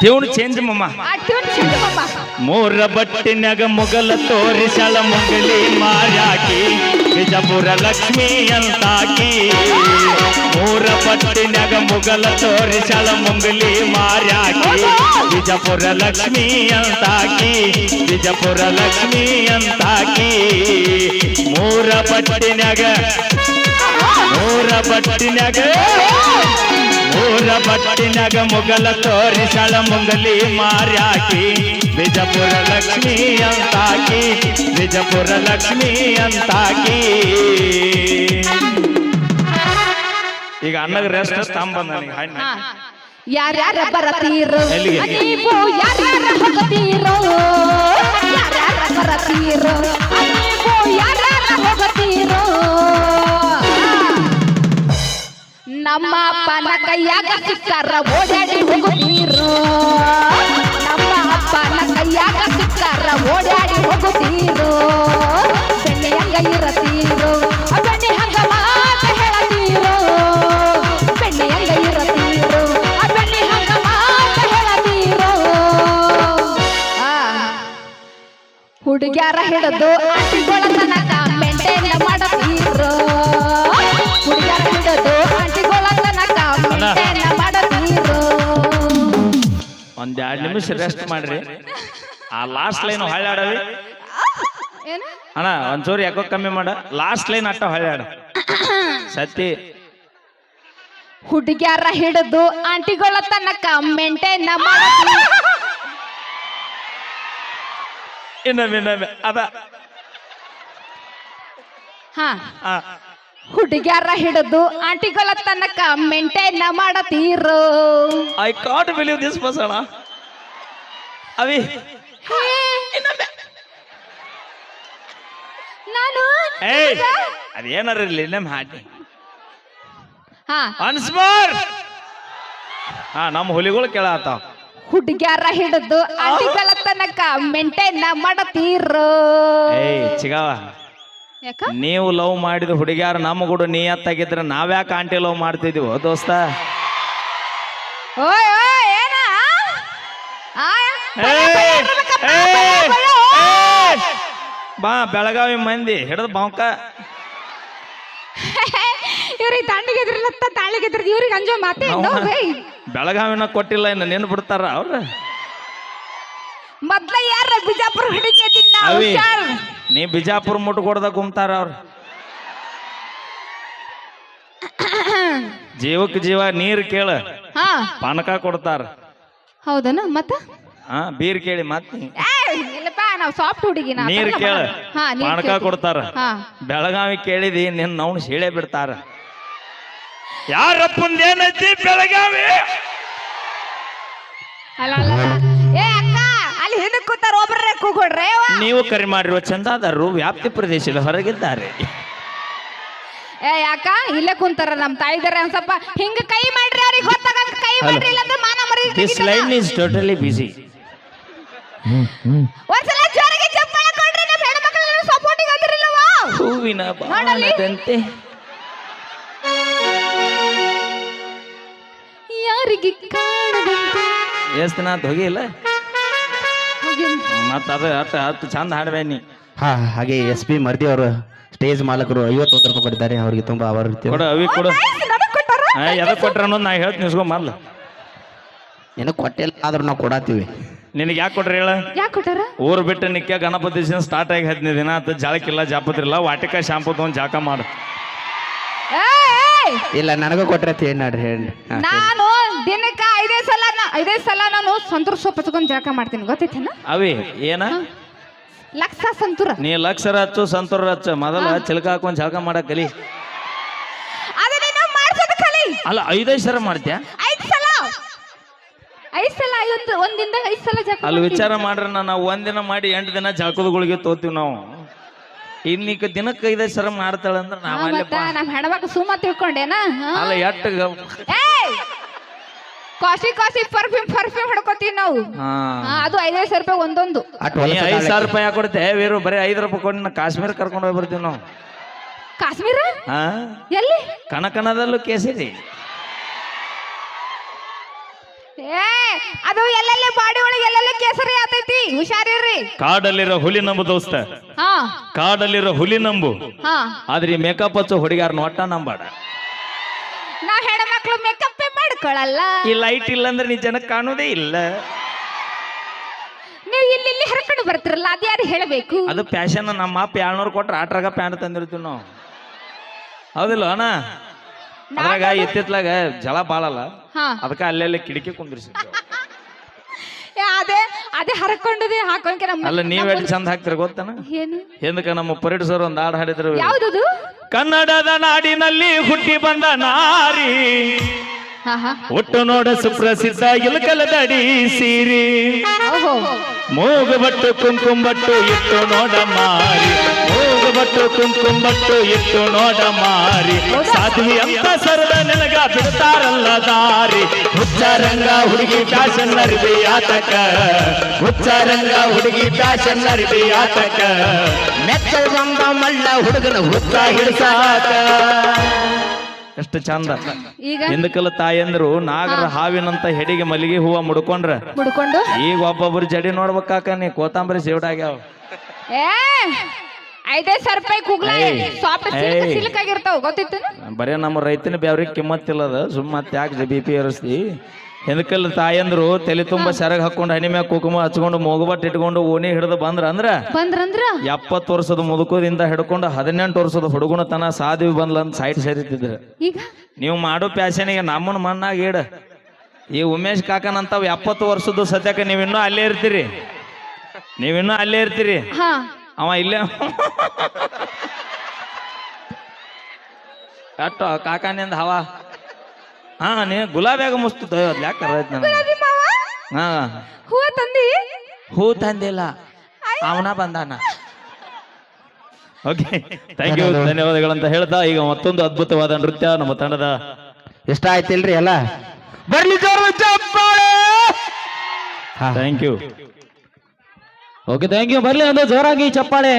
Tune change ಮಮ್ಮ ಮೂರ ಬಟ್ಟಿನಾಗ ಮೊಗಲ ತೋರಿಸಳ ಮೊಗಲಿ ಮಾರಾಕಿ ಬಿಜಾಪುರ ಲಕ್ಷ್ಮಿ ಅಂತಾಕಿ. ಮೂರ ಬಟ್ಟಿನಾಗ ಮೊಗಲ ತೋರಿಸಳ ಮೊಗಲಿ ಮಾರಾಕಿ ಬಿಜಾಪುರ ಲಕ್ಷ್ಮಿ ಅಂತಾಕಿ ಬಿಜಾಪುರ ಲಕ್ಷ್ಮಿ ಅಂತಾಕಿ. ಮೂರ ಬಟ್ಟಿನಾಗ ಮೂರ ಬಟ್ಟಿನ್ಯಾಗ ಮೂರ ಬಟ್ಟಿನಾಗ ಮುಗಲ ತೋರಿಸಳ ಮುಂಗಲಿ ಮಾರ್ಯಾಕಿ ಬಿಜಪುರ ಲಕ್ಷ್ಮಿ ಅಂತಾಕಿ ಬಿಜಪುರ ಲಕ್ಷ್ಮಿ ಅಂತಾಕಿ ಈಗ ಅನ್ನದ ರೆಸ್ಟ್ ಸ್ತಂಭ ನನಗೆ ಹಣ್ಣು. ಯಾರ್ಯಾರ ಬರತೀರೋ? ನೀವು ಯಾರ್ಯಾರ ಹೋಗತೀರೋ ಯಾರ್ಯಾರ ಬರತೀರೋ ನೀವು ಯಾರ್ಯಾರ ಹೋಗತೀರೋ ನಮ್ಮ ಅಪ್ಪನ ಕೈಯಾಗ ಸಿಕ್ಕಾರ, ಓಡಾಡಿ ಹೋಗುತ್ತೀರೋ ನಮ್ಮ ಅಪ್ಪನ ಕೈಯಾಗ ಸಿಕ್ಕಾರ, ಓಡಾಡಿ ಹೋಗು ಬೆಣ್ಣೆ ಹಂಗ ಇರತೀರೋ, ಬೆಣ್ಣೆ ಹಂಗ ಮಾತ ಹೇಳತೀರು. ಬೆಣ್ಣೆ ಹಂಗ ಇರತೀರೋ, ಬೆಣ್ಣೆ ಹಂಗ ಮಾತ ಹೇಳತೀರು. ಹುಡುಗ್ಯಾರ ಹಿಡಿದು ನಿಮಿಷ ರೆಸ್ಟ್ ಮಾಡ್ರಿ. ಆ ಲಾಸ್ಟ್ ಲೈನ್ ಹೊಳ್ಳಾಡವಿ ಏನು? ಅಣ್ಣ ಒಂಚೂರು ಯಾಕೋ ಕಮ್ಮಿ ಮಾಡ. ಲಾಸ್ಟ್ ಲೈನ್ ಅಟ್ಟ ಹೊಳ್ಳಾಡ ಸತ್ತಿ. ಹುಡುಗ್ಯಾರ ಹಿಡಿದು ಆಂಟಿಗಳ ತನಕ ಮೇಂಟೈನ್ ಇನ್ನೊಮ್ಮೆ ಇನ್ನೊಮ್ಮೆ. ಅದ. ಹಾ. ಆ, ಹುಡುಗ್ಯಾರ ಹಿಡಿದು ಆಂಟಿಗಳ ತನಕ ಮೇಂಟೈನ್ ಮಾಡತೀರೋ. ಐ ಕಾಟ್ ಬಿಲೀವ್ ದಿಸ್ ಬಸಣ ಅವಿ. ನಾನು ಏಯ್ ಅದೇನಾರ ಇರ್ಲಿ ನಮ್ಮ ಹಾಡಿ. ಹಾ. ಒನ್ಸ್ ಮೋರ್ ಹಾ ನಮ್ಮ ಹುಲಿಗಳು ಕೇಳತ್ತಾವ ಹುಡುಗ್ಯಾರ ಹಿಡಿದು ಅಡಿಗಳ ತನಕ ಮೇಂಟೈನ್ ಮಾಡತೀರೋ? ಏಯ್ ಚಿಗಾವ. ಯಾಕ? ನೀವು ಲವ್ ಮಾಡಿದ ಹುಡುಗ್ಯಾರ ನಮ್ಮ ಕೂಡ ನೀಯತ್ತಾಗಿದ್ರೆ ನಾವ್ಯಾಕೆ ಆಂಟಿ ಲವ್ ಮಾಡ್ತಿದೀವೋ ದೋಸ್ತ? ಓಯ್. ಬಾ ಬೆಳಗಾವಿ ಮಂದಿ ಹಿಡಿದು ಬಾಂಕ ಇವ್ರಿಗೆ ದಂಡಿಗೆ ಎದ್ರಿಲ್ಲತ್ತ ತಾಳಿಗೆ ಎದ್ರದ ಇವ್ರಿಗೆ ಅಂಜೋ ಮಾತೆ ಬೆಳಗಾವಿನ ಕೊಟ್ಟಿಲ್ಲ ಇನ್ನು ನೆನ್ ಬಿಡ್ತಾರ ಅವ್ರ. ಮೊದ್ಲ ಯಾರ ಬಿಜಾಪುರ ಅವಿ ನೀ ಬಿಜಾಪುರ ಮುಟ್ಕೊಡ್ದ ಗುಮ್ತಾರ ಅವ್ರು. ಜೀವಕ್ಕೆ ಜೀವ ನೀರು ಕೇಳ. ಹಾ. ಪಾನಕ ಕೊಡ್ತಾರ. ಹೌದನ ಮತ್ತ? ಹಾ ಬೀರ್ ಕೇಳಿ ಮತ್ತೆ. ಏಯ್, ಇಲ್ಲಪ್ಪ ನಾವು ಸಾಫ್ಟ್ ಹುಡುಗಿ ನಾ ನೀರ್ ಕೇಳ. ಹಾ ನೀರ್ ಪಾನಕ ಕೇಳ್ತೀನಿ. ಕೊಡ್ತಾರ. ಹಾ. ಬೆಳಗಾವಿ ಕೇಳಿದಿ ನಿನ್ನ ಅವ್ನು ಸೀಳೆ ಬಿಡ್ತಾರ. ಯಾರಪ್ಪಂದೇನೈತಿ ಬೆಳಗಾವಿ? ಅಲ್ಲ ಅಲ್ಲ ಏ ಅಕ್ಕ ಅಲ್ಲಿ ಹಿಂದಕ್ಕೆ ಕೂತಾರ ಒಬ್ರೇ ಕೂಗೊಡ್ರೆ ನೀವು ಕರೆ ಮಾಡಿರುವ ಚಂದಾದಾರರು ವ್ಯಾಪ್ತಿ ಪ್ರದೇಶದ ಹೊರಗಿದ್ದಾರೆ. ಏ ಯಾಕ? ಇಲ್ಲೇ ಕುಂತಾರ ನಮ್ ತಾಯಿದಾರೆ ಒಂದ್ ಸ್ವಲ್ಪ ಹಿಂಗ ಕೈ ಮಾಡ್ರಿ ಅವ್ರಿಗೆ ಗೊತ್ತಾಗಂಗ ಕೈ ಮಾಡ್ರಿ ಇಲ್ಲಾಂದ್ರೆ ಮಾನ ಮರಿ this line is totally busy ಒಂದ್ಸಲ ಜೋರಾಗಿ ಚಪ್ಪಾಳೆ ಕೊಡ್ರಿ ನಮ್ಮ ಹೆಣ್ಮಕ್ಳು ಸಪೋರ್ಟಿಗೆ ಅಂದ್ರಿಲ್ಲವಾ ಹೂವಿನ ನೋಡಲ್ಲಿ. ಬಾಣದಂತೆ. ಯಾರಿಗೆ ಕಾಣದಂತೆ? ಎಷ್ಟ್ ದಿನ ಆತು ಹೋಗಿಲ್ಲ ಹೋಗಿನ್. ಮತ್ತ ಅದ ಅಟ್ ಹತ್ತು ಚಂದ ಹಾಡ್ಬೇ ನೀ. ಹಾ ಹಾಗೆ ಎಸ್ ಪಿ ಮರ್ದಿ ಅವರು ಸ್ಟೇಜ್ ಮಾಲಕರು ಐವತ್ತೊಂದು ರೂಪಾಯಿ ಕೊಟ್ಟಿದ್ದಾರೆ. ಅವರಿಗೆ ತುಂಬಾ ಅವರ ರೀತಿ ಕೊಡು ಅವಿ ಕೊಡು. ಎದಕ್ಕೆ? ಕೊಟ್ರ ಅನ್ನೋದು ನಾ ಹೇಳ್ತೀನಿ ಇಸ್ಕೊ ಮೊದ್ಲು. ಏನೋ ಕೊಟ್ಟಿಲ್ಲ ಆದ್ರೂ ನಾವು ಕೊಡಾತೀವಿ ನಿನಗೆ ಯಾಕೆ ಕೊಟ್ರಿ ಹೇಳ? ಯಾಕೆ ಕೊಟ್ಟಾರ? ಊರು ಬಿಟ್ಟು ನಿಕ್ಕ ಗಣಪತಿ ಸೀಸನ್ ಸ್ಟಾರ್ಟ್ ಆಗಿ ಹದಿನೈದು ದಿನ ಆತ ಜಾಳಕ್ಕಿಲ್ಲ ಜಾಪತ್ರಿಲ್ಲ ವಾಟಿಕ ಶಾಂಪು ತಗೊಂಡ್ ಜಾಕ ಮಾಡು. ಇಲ್ಲ ನನಗೂ ಕೊಟ್ರೆ ಏನ್ ನೋಡ್ರಿ ಹೇಳಿ. ನಾನು ದಿನಕ್ಕೆ ಐದೇ ಸಲ ನಾ- ಐದೇ ಸಲ ನಾನು ಸಂತೂರ್ ಸೊಪ್ಪು ಹಚ್ಕೊಂಡ್ ಜಳಕ ಮಾಡ್ತೀನಿ ಗೊತ್ತೈತೇನ? ಅವಿ ಏನ? ಲಕ್ಷ ಸಂತೂರ. ನೀ ಲಕ್ಷರ ಹಚ್ಚು ಸಂತುರ ಹಚ್ಚು ಮೊದಲ ಚಿಲಕ ಹಾಕೊಂಡ್ ಜಾಕ ಮಾಡಕ್ ಕಲಿ. ಅದನ್ನ ಮಾಡ್ಸೋದು ಕಲಿ. ಅಲ್ಲ ಐದೈದು ಸರ ಮಾಡ್ತೀಯ? ಐದು ಸಲ. ಐದ್ ಸಲ ಐವತ್ತು ಒಂದಿಂದ ಐದ್ ಸಲ ಜಳಕ ಅಲ್ಲಿ. ವಿಚಾರ ಮಾಡ್ರ ನಾವು ಒಂದಿನ ಮಾಡಿ ಎಂಟು ದಿನ ಜಾಕದಗಳಿಗೆ ತೋತೀವಿ ನಾವು. ಇನ್ನೀಗ ದಿನಕ್ಕೆ ಐದೈದು ಸರ ಮಾಡ್ತಾಳೆ ಅಂದ್ರೆ ನಾವಲ್ಲಿ ನಮ್ಮ ಹೆಣ್ಮಕ್ ಸುಮ್ಮ ತಿಳ್ಕೊಂಡೇನ ಅಲ್ಲ ಎಟ್ಟ ಏಯ್! ಕಾಸಿ ಕಾಸಿ ಪರ್ಫ್ಯೂಮ್ ಪರ್ಫ್ಯೂಮ್ ಹೊಡ್ಕೋತೀವಿ ನಾವು. ಅದು ಐದೈದು ಸಾವಿರ ರೂಪಾಯಿ ಒಂದೊಂದು. ಐದು ಸಾವಿರ ರೂಪಾಯಿ ಹಾಕೊಡ್ತೇ ವೀರು ಬರೀ ಐದು ರೂಪಾಯಿ ಕೊಟ್ಟು ನಾ ಕಾಶ್ಮೀರ ಕರ್ಕೊಂಡು ಹೋಗಿ ಬರ್ತೀವಿ ನಾವು. ಕಾಶ್ಮೀರ? ಹಾ. ಎಲ್ಲಿ? ಕನಕನದಲ್ಲೂ ಕೇಸರಿ. ಏ ಅದು ಎಲ್ಲೆಲ್ಲಿ ಬಾಡಿ ಒಳಗೆ ಎಲ್ಲೆಲ್ಲಿ ಕೇಸರಿ ಆತೈತಿ? ಹುಷಾರಿರ್ರಿ. ಕಾಡಲ್ಲಿರೋ ಹುಲಿ ನಂಬು ದೋಸ್ತ. ಹಾ. ಕಾಡಲ್ಲಿರೋ ಹುಲಿ ನಂಬು. ಹಾ. ಆದ್ರೆ ಮೇಕಪ್ ಹಚ್ಚೋ ಹುಡುಗಾರನ ಒಟ್ಟ ನಂಬಾಡ. ನಾವ್ ಹೆಣ್ಮಕ್ಳು ಮೇಕಪ್ ಮಾಡ್ಕೊಳಲ್ಲ. ಈ ಲೈಟ್ ಇಲ್ಲ ಅಂದ್ರೆ ನೀ ಜನಕ್ಕೆ ಕಾಣೋದೇ ಇಲ್ಲ. ನೀವು ಇಲ್ಲಿ ಇಲ್ಲಿ ಹರ್ಕೊಂಡು ಬರ್ತಿರಲ್ಲ ಅದ್ಯಾರು ಹೇಳಬೇಕು? ಅದು ಪ್ಯಾಶನ್ ನಮ್ಮ ಅಪ್ಪ ಏಳ್ನೂರು ಕೊಟ್ರೆ ಆಟ್ರಾಗ ಪ್ಯಾಂಟ್ ತಂದಿರ್ತೀವಿ ನಾವು. ಹೌದಿಲ್ಲ ಅಣ್ಣ? ಅದ್ರಾಗ ಎತ್ತಿತ್ಲಾಗ ಜಲ ಬಾಳಲ್ಲ. ಹಾ. ಅದಕ್ಕೆ ಅಲ್ಲೆಲ್ಲ ಕಿಟಕಿ ಕುಂದಿರ್ಸಿ ಏ, ಅದೇ ಅದೇ ಹರ್ಕೊಂಡದೆ ಹಾಕೊಂಡ್ಕೆ ನಮ್ಮ ಅಲ್ಲ ನೀವ್ ಎಷ್ಟು ಚಂದ ಹಾಕ್ತಿರ ಗೊತ್ತನ? ಏನು? ಹಿಂದಕ್ಕೆ ನಮ್ಮ ಪರೇಡ್ ಸರ್ ಒಂದು ಹಾಡು ಹಾಡಿದ್ರು ಯಾವ್ದದು? ಕನ್ನಡದ ನಾಡಿನಲ್ಲಿ ಹುಟ್ಟಿ ಬಂದ ನಾರಿ. ಹಾ ಹಾ. ಒಟ್ಟು ನೋಡ ಸುಪ್ರಸಿದ್ಧ ಇಲಕಲದಡಿ ಸೀರಿ. ಓಹೋ. ಮೂಗುಬಟ್ಟು ಕುಂಕುಂಬಟ್ಟು ಇಟ್ಟು ನೋಡ ಮಾರಿ. ಮೂಗುಬಟ್ಟು ಕುಂಕುಂಬಟ್ಟು ಇಟ್ಟು ನೋಡ ಮಾರಿ. ಸಾಧ್ವಿ ಅಂತ ಸರದ ನೆನಗ ಬಿಡ್ತಾರಲ್ಲ ದಾರಿ. ಹುಚ್ಚಾರಂಗ ಹುಡುಗಿ ಫ್ಯಾಷನ್ ಅರಿವಿ ಆತಕ. ಹುಚ್ಚಾರಂಗ ಹುಡುಗಿ ಫ್ಯಾಷನ್ ಅರಿವಿ ಆತಕ. ಮೆಚ್ಚ ಬಂದ ಮಳ್ಳ ಹುಡುಗನ ಹುಚ್ಚ ಹಿಡಿಸಾತ ಎಷ್ಟು ಚಂದ. ಈಗ? ಹಿಂದಕಲ್ಲ ತಾಯಂದ್ರು ನಾಗರ ಹಾವಿನಂತ ಹೆಡಿಗೆ ಮಲ್ಲಿಗೆ ಹೂವ ಮುಡ್ಕೊಂಡ್ರ. ಮುಡ್ಕೊಂಡು? ಈಗ ಒಬ್ಬೊಬ್ರು ಜಡಿ ನೋಡ್ಬೇಕಾಕ ನೀ ಕೋತಂಬರಿ ಸೇವಡಾಗ್ಯಾವ ಏ! ಐದೈದು ಸಾವಿರ ರೂಪಾಯಿ ಕುಗ್ಲ. ಸಾಫ್ಟ್ ಸಿಲ್ಕ್ ಏಯ್. ಸಿಲ್ಕ್ ಆಗಿರ್ತಾವ ಗೊತ್ತಿತ್ತು ಬರೇ ನಮ್ಮ ರೈತನ ಬ್ಯಾವ್ರಿಗೆ ಕಿಮ್ಮತ್ತಿಲ್ಲದ ಸುಮ್ಮ ಮತ್ತೆ ಯಾಕೆ ಬಿ ಪಿ ಏರಿಸ್ತಿ? ಹಿಂದಕಲ್ ತಾಯಂದ್ರು ತಲೆ ತುಂಬ ಸೆರಗ್ ಹಾಕೊಂಡು ಹಣಿ ಮ್ಯಾಗ ಕುಕುಮ ಹಚ್ಕೊಂಡು ಮೂಗುಬಟ್ಟು ಇಟ್ಕೊಂಡು ಓಣಿ ಹಿಡಿದು ಬಂದ್ರ ಅಂದ್ರ ಬಂದ್ರಂದ್ರ? ಎಪ್ಪತ್ತು ವರ್ಷದ ಮುದುಕೋದಿಂದ ಹಿಡ್ಕೊಂಡು ಹದಿನೆಂಟು ವರ್ಷದ ಹುಡುಗನ ತನ ಸಾಧ್ವಿ ಬಂದ್ಲ ಅಂತ ಸೈಟ್ ಸೇರಿತಿದ್ರು ಈಗ? ನೀವು ಮಾಡೋ ಪ್ಯಾಶನಿಗೆ ನಮ್ಮನ್ನ ಮಣ್ಣಾಗ ಇಡ ಈ ಉಮೇಶ್ ಕಾಕನಂತಾವ್ ಎಪ್ಪತ್ತು ವರ್ಷದ ಸದ್ಯಕ್ಕೆ ನೀವಿನ್ನೂ ಅಲ್ಲೇ ಇರ್ತೀರಿ. ನೀವಿನ್ನೂ ಅಲ್ಲೇ ಇರ್ತೀರಿ. ಹಾ. ಅವ ಇಲ್ಲೇ ಕಾಕಾನೆ ಕಾಕಾನಿಂದ ಹವಾ. ಹಾ ನೀ ಗುಲಾಬ್ಯಾಗ ಮುಸ್ತು ಅದ್ ಯಾಕೆ ನನಗೆ? ಮಾವ? ಹಾ. ಹೂವ ತಂದಿ? ಹೂ ತಂದಿಲ್ಲ. ಅವನ ಬಂದಾನ. ಓಕೆ ಥ್ಯಾಂಕ್ ಯು ಧನ್ಯವಾದಗಳಂತ ಹೇಳ್ತಾ ಈಗ ಮತ್ತೊಂದು ಅದ್ಭುತವಾದ ನೃತ್ಯ ನಮ್ಮ ತಂಡದ. ಇಷ್ಟ ಆಯ್ತಿಲ್ರಿ ಎಲ್ಲ? ಬರ್ಲಿ ಜೋರ ಚಪ್ಪಾಳೆ ಹಾ. Thank you okay thank you ಬರ್ಲಿ ಒಂದು ಜೋರಾಗಿ ಚಪ್ಪಾಳೆ.